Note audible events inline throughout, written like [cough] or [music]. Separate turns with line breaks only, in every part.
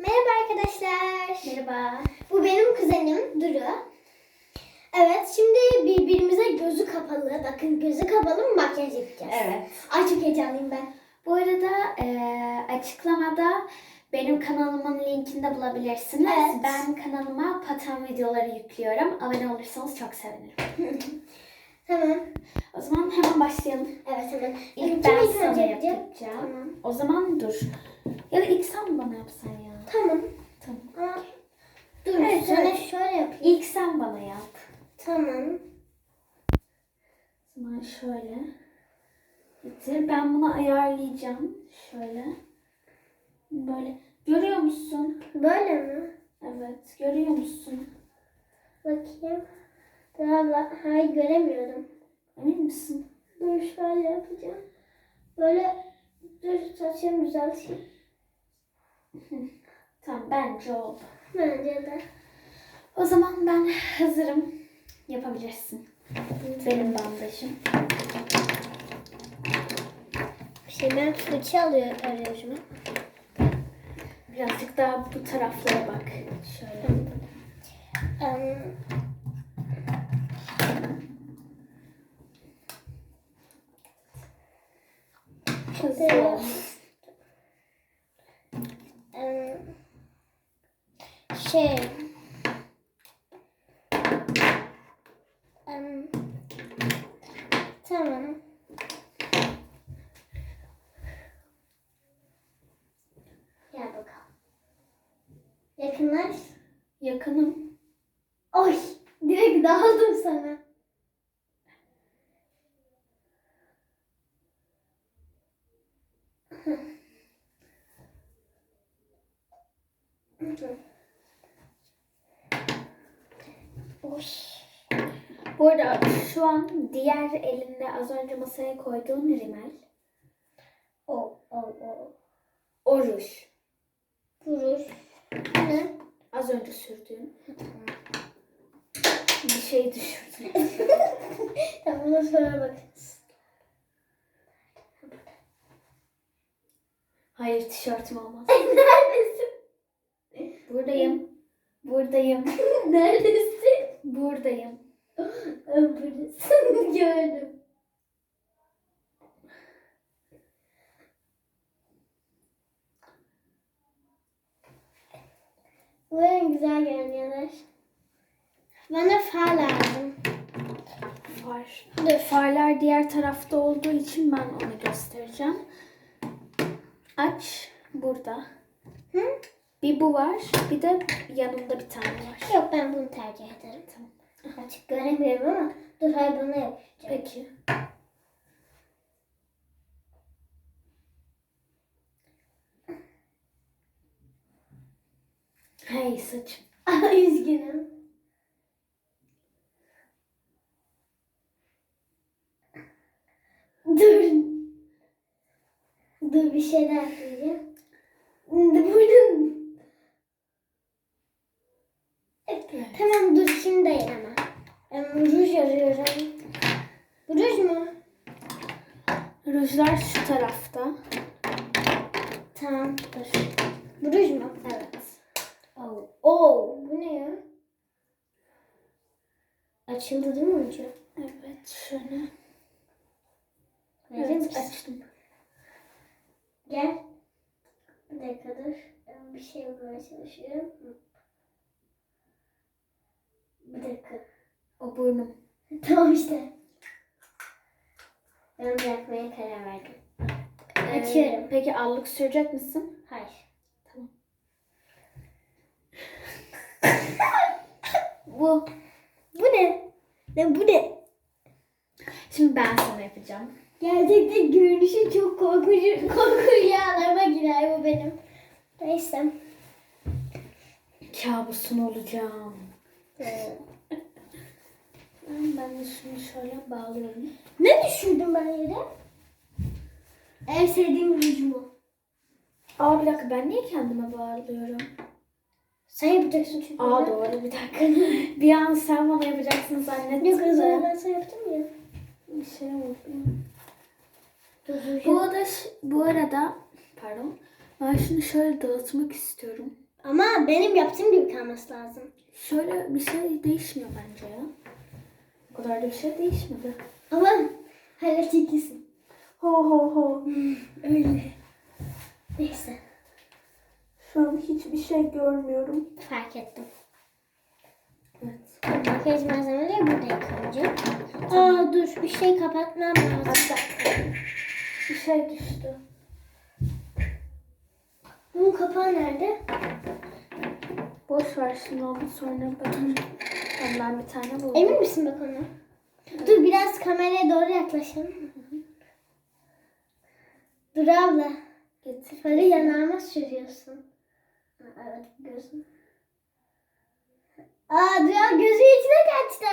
Merhaba arkadaşlar.
Merhaba.
Bu benim kuzenim Duru. Evet şimdi birbirimize gözü kapalı. Bakın gözü kapalı mı makyaj yapacağız?
Evet.
Ay çok heyecanlıyım ben.
Bu arada eee, açıklamada benim kanalımın linkini de bulabilirsiniz.
Evet.
Ben kanalıma paten videoları yüklüyorum. Abone olursanız çok sevinirim. [laughs]
Tamam.
O zaman hemen başlayalım.
Evet hemen.
İlk ben sana yapacağım.
Tamam.
O zaman dur. Ya da ilk sen bana yapsan ya.
Tamam.
Tamam.
Aa, dur
Evet,
sana
evet.
şöyle yapayım.
İlk sen bana yap.
Tamam.
Zaman şöyle. Getir. Ben bunu ayarlayacağım. Şöyle. Böyle. Görüyor musun?
Böyle mi?
Evet. Görüyor musun?
Bakayım. Daha da hayır göremiyorum.
Emin misin?
Dur şöyle yapacağım. Böyle dur saçımı düzelteyim. [laughs]
Bence oldu.
Bence de.
O zaman ben hazırım. Yapabilirsin. Benim bandajım.
Şey ben fırça alıyor, arıyorum.
Birazcık daha bu taraflara bak. Şöyle.
Um,
Hızlı
Evet.
ol.
um, şey um, tamam. Gel bakalım. Yakınlaş.
Yakınım.
Oy! Direkt dağıldım sana. [laughs] Oy.
Bu arada şu an diğer elinde az önce masaya koyduğun rimel.
O, o, o.
O ruj.
Vurur. Ne?
Az önce sürdüğün. Bir şey düşürdüm. [laughs]
tamam buna sonra bakarız.
Hayır tişörtüm olmaz. [laughs]
Neredesin?
Buradayım. Buradayım. [laughs]
Neredesin?
Buradayım. [gasps]
Buradasın. [laughs] Gördüm. Umarım güzel görünüyorlar. Bana far lazım.
Far.
Dur.
Farlar diğer tarafta olduğu için ben onu göstereceğim. Aç burada.
Hı?
Bir bu var, bir de yanında bir tane var.
Yok ben bunu tercih ederim. Tamam. Açık göremiyorum ama dur hayır buna yapacağım.
Peki. Hey saçım. [laughs]
Üzgünüm. Dur. Dur bir şey daha söyleyeceğim. Tamam dur şimdi değil ama. Em, ruj arıyorum. Ruj mu?
Rujlar şu tarafta.
Tamam dur. Bu ruj mu? Evet. Oh. Oh. Bu ne ya? Açıldı değil mi ucu?
Evet şöyle. Evet
misin?
açtım.
Gel. Bir dakika dur. Ben bir şey bulmaya çalışıyorum. Bir dakika.
O burnum. [laughs]
Tamam işte. Ben bırakmaya karar verdim.
Ee,
Açıyorum.
peki allık sürecek misin?
Hayır.
Tamam. [laughs] Bu.
Bu ne? Ne bu ne?
Şimdi ben sana yapacağım.
Gerçekten görünüşü çok korkucu. Korku rüyalarıma girer bu benim. Neyse.
Kabusun olacağım.
Ee,
Ben, de şunu şöyle bağlıyorum.
Ne düşürdüm ben yere? En sevdiğim ruj mu?
Aa bir dakika ben niye kendime bağlıyorum?
Sen yapacaksın çünkü.
Aa doğru bir dakika. [laughs] bir an sen bana yapacaksın zannettim
Yok az ben sana yaptım ya.
Bir şey oldu. Bu arada, bu arada pardon ben şunu şöyle dağıtmak istiyorum.
Ama benim yaptığım gibi kalması lazım.
Şöyle bir şey değişmiyor bence ya. O kadar da bir şey değişmedi.
Ama hala çekilsin.
Ho ho ho.
Öyle. Neyse.
Şu an hiçbir şey görmüyorum.
Fark ettim.
Evet.
Makyaj malzemeleri burada yıkanacak. Aa dur bir şey kapatmam lazım.
Bir şey düştü.
Bunun kapağı nerede?
Boş ver şimdi onu sonra bakarım. Ben bir tane buldum.
Emin misin bak ona? Dur biraz kameraya doğru yaklaşalım. Dur abla.
Getir.
Böyle yanağıma sürüyorsun. Ha, Evet gözüm. Aa dur ya, gözü içine kaçtı.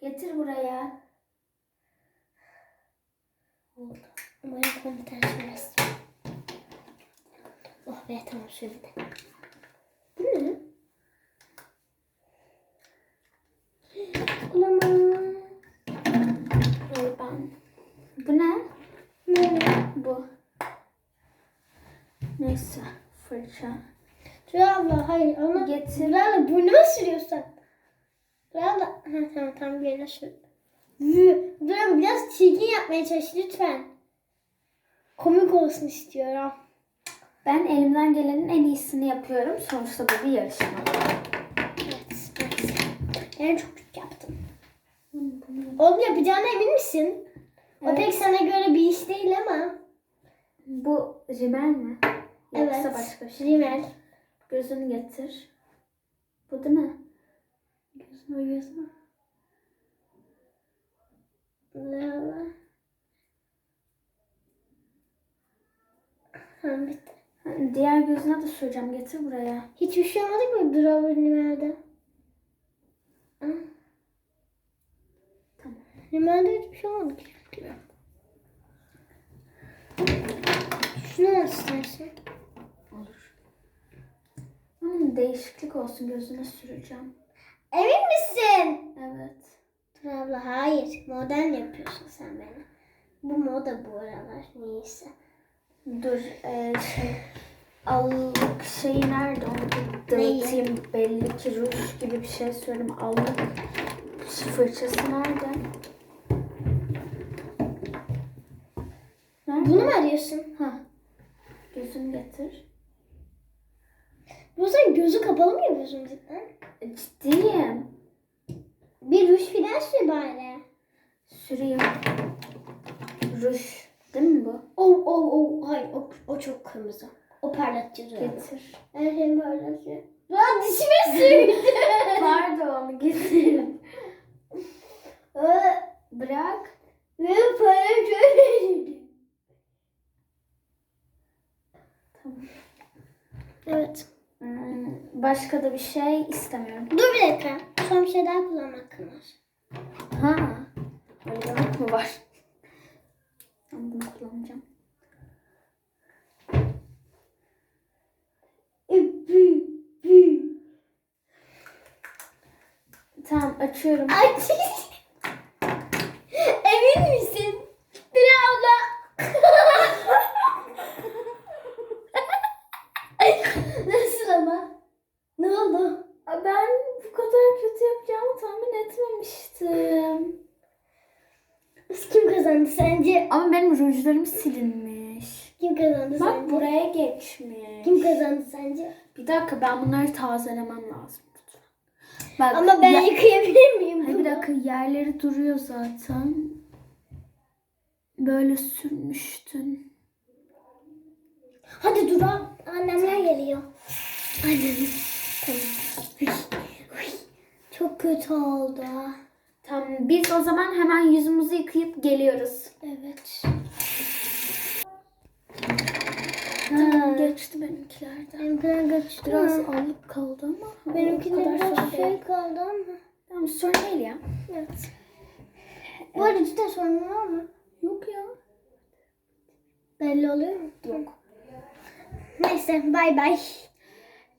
Getir buraya. Oldu.
Umarım komutan sürmez. Oh be tamam sürdü. Bu ne? Olamaz.
Ay ben. Bu ne?
Ne?
Bu. Neyse. Fırça.
Dur abla hayır onu
Getir.
Dur abla burnuma sürüyorsun. Dur abla. [laughs] Ha, tamam tamam bir yerine sür. Dur biraz çirkin yapmaya çalış lütfen. Komik olsun istiyorum.
Ben elimden gelenin en iyisini yapıyorum. Sonuçta bu bir yarışma.
Evet, evet. Yani çok kötü yaptım. Onu yapacağına emin misin? O
Evet.
pek sana göre bir iş değil ama.
Bu rimel mi? Yoksa
Evet.
başka bir şey.
Rimel.
Gözünü getir. Bu değil mi?
Gözünü la. Tamam bitti.
Diğer gözüne de süreceğim. Getir buraya.
Hiçbir şey olmadı mı Drawer Rimel'de?
Tamam.
Rimel'de hiçbir şey olmadı. Şunu al istersen.
Olur. Ama değişiklik olsun. Gözüne süreceğim.
Emin misin?
Evet.
Dur abla hayır. Modern yapıyorsun sen beni. Bu moda bu aralar neyse.
Dur. E, şey, allık şeyi nerede? Onu dağıtayım. Belli ki ruj gibi bir şey söyleyeyim. Allık fırçası nerede? Nerede?
Bunu mu arıyorsun?
Ha. Gözünü getir.
Bu sen gözü kapalı mı yapıyorsun cidden?
E, Ciddiyim.
Bir ruj filan sür bari.
Süreyim. Ruj. Değil mi bu?
Oh oh oh. Hayır o, o çok kırmızı. O parlatıcı.
Getir.
Her şey parlatıyor. Lan dişime sürdü. [laughs]
Pardon getir.
Aa,
Bırak.
Ve para şöyle.
Tamam.
Evet.
Hmm, Başka da bir şey istemiyorum.
Dur bir dakika. Son bir şey daha kullanmak hakkım var.
Ha. Öyle demek mi var? Ben bunu kullanacağım. Tamam açıyorum.
Aç. [laughs] Emin misin? Bir abla. [laughs] Nasıl ama?
Aa, Ben bu kadar kötü yapacağımı tahmin etmemiştim.
Kim kazandı sence?
Ama benim rujlarım silinmiş.
Kim kazandı
Bak
sence?
buraya geçmiş.
Kim kazandı sence?
Bir dakika ben bunları tazelemem lazım. lütfen. Bak,
Ama ben
ya-
yıkayabilir miyim?
Hayır, bir dakika yerleri duruyor zaten. Böyle sürmüştün.
Hadi dur al. Annemler geliyor. Annem. Tamam. Çok kötü oldu.
Tamam biz o zaman hemen yüzümüzü yıkayıp geliyoruz.
Evet.
Tamam geçti benimkilerde.
Benimkiler kaçtı.
Biraz alıp kaldı ama.
Benimkiler biraz şey kaldı ama.
Tamam sorun değil ya.
Evet. Bu arada cidden sorun var mı?
Yok ya.
Belli oluyor mu?
Yok.
Neyse bay bay.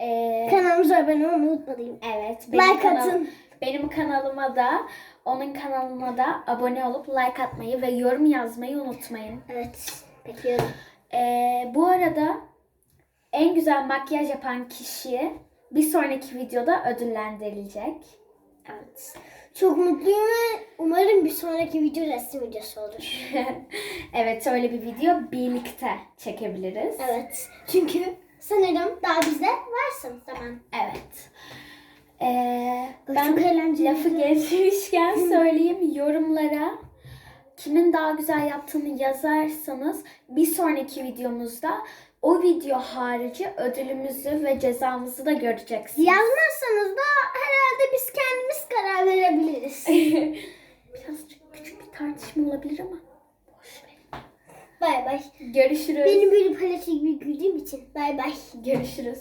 Ee,
Kanalımıza abone olmayı unutmayın.
evet.
Like
kanal-
atın.
Benim kanalıma da onun kanalına da abone olup like atmayı ve yorum yazmayı unutmayın.
Evet. Bekliyorum.
Ee, bu arada en güzel makyaj yapan kişi bir sonraki videoda ödüllendirilecek. Evet.
Çok mutluyum ve umarım bir sonraki video resim videosu olur. [laughs]
evet öyle bir video birlikte çekebiliriz.
Evet. Çünkü sanırım daha bizde varsın zaman.
Evet. Ee, ben
çok eğlenceli.
lafı geçmişken söyleyeyim yorumlara kimin daha güzel yaptığını yazarsanız bir sonraki videomuzda o video harici ödülümüzü ve cezamızı da göreceksiniz.
Yazmazsanız da herhalde biz kendimiz karar verebiliriz. [laughs]
Birazcık küçük bir tartışma olabilir ama.
Bay bay.
Görüşürüz.
Benim böyle palyaço gibi güldüğüm için bay bay.
Görüşürüz.